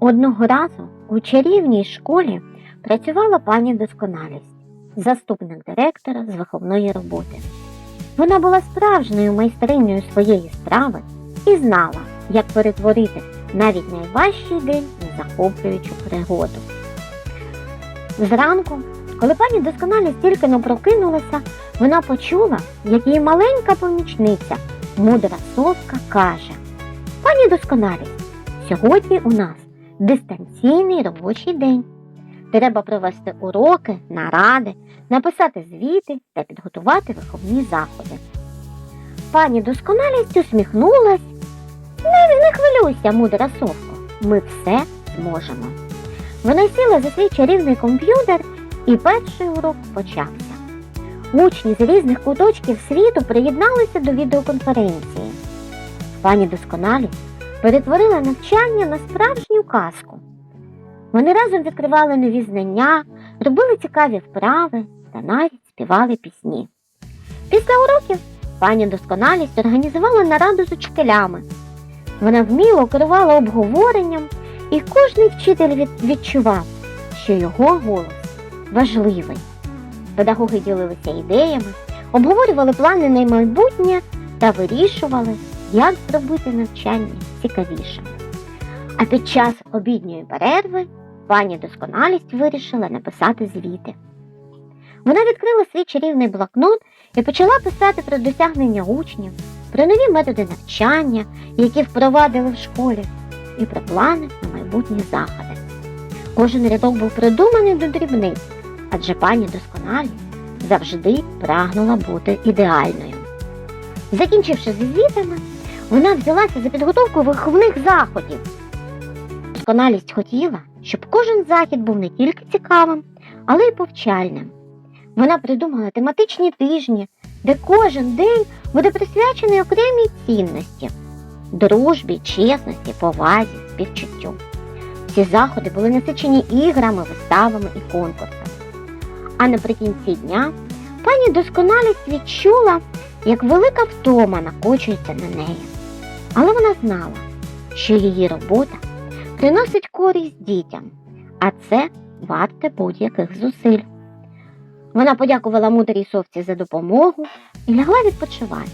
Одного разу у чарівній школі працювала пані досконалість, заступник директора з виховної роботи. Вона була справжньою майстринею своєї справи і знала, як перетворити навіть найважчий день на захоплюючу пригоду. Зранку, коли пані досконалість тільки но прокинулася, вона почула, як її маленька помічниця, мудра совка, каже: Пані досконалість, сьогодні у нас дистанційний робочий день. Треба провести уроки, наради, написати звіти та підготувати виховні заходи. Пані досконалість усміхнулась. Не, не хвилюйся, мудра совко, ми все зможемо. Вона сіла за свій чарівний комп'ютер, і перший урок почався. Учні з різних куточків світу приєдналися до відеоконференції. Пані досконалість перетворила навчання на справжню казку. Вони разом відкривали нові знання, робили цікаві вправи та навіть співали пісні. Після уроків пані досконалість організувала нараду з учителями. Вона вміло керувала обговоренням, і кожний вчитель відчував, що його голос важливий. Педагоги ділилися ідеями, обговорювали плани на майбутнє та вирішували, як зробити навчання цікавішим. А під час обідньої перерви пані досконалість вирішила написати звіти. Вона відкрила свій чарівний блокнот і почала писати про досягнення учнів, про нові методи навчання, які впровадили в школі, і про плани на майбутні заходи. Кожен рядок був придуманий до дрібниць, адже пані досконалість завжди прагнула бути ідеальною. Закінчивши зі звітами, вона взялася за підготовку виховних заходів. Досконалість хотіла, щоб кожен захід був не тільки цікавим, але й повчальним. Вона придумала тематичні тижні, де кожен день буде присвячений окремій цінності дружбі, чесності, повазі, співчуттю. Всі заходи були насичені іграми, виставами і конкурсами. А наприкінці дня пані досконалість відчула, як велика втома накочується на неї. Але вона знала, що її робота приносить користь дітям, а це варте будь-яких зусиль. Вона подякувала мудрій совці за допомогу і лягла відпочивати,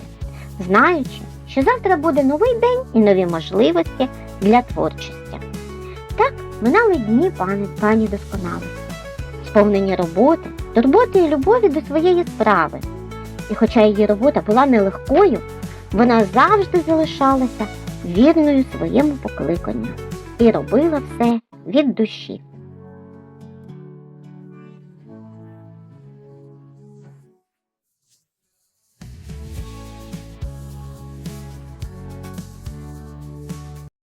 знаючи, що завтра буде новий день і нові можливості для творчості. Так минали дні пані, пані досконалості, сповнені роботи, турботи і любові до своєї справи. І хоча її робота була нелегкою, вона завжди залишалася вірною своєму покликанню і робила все від душі.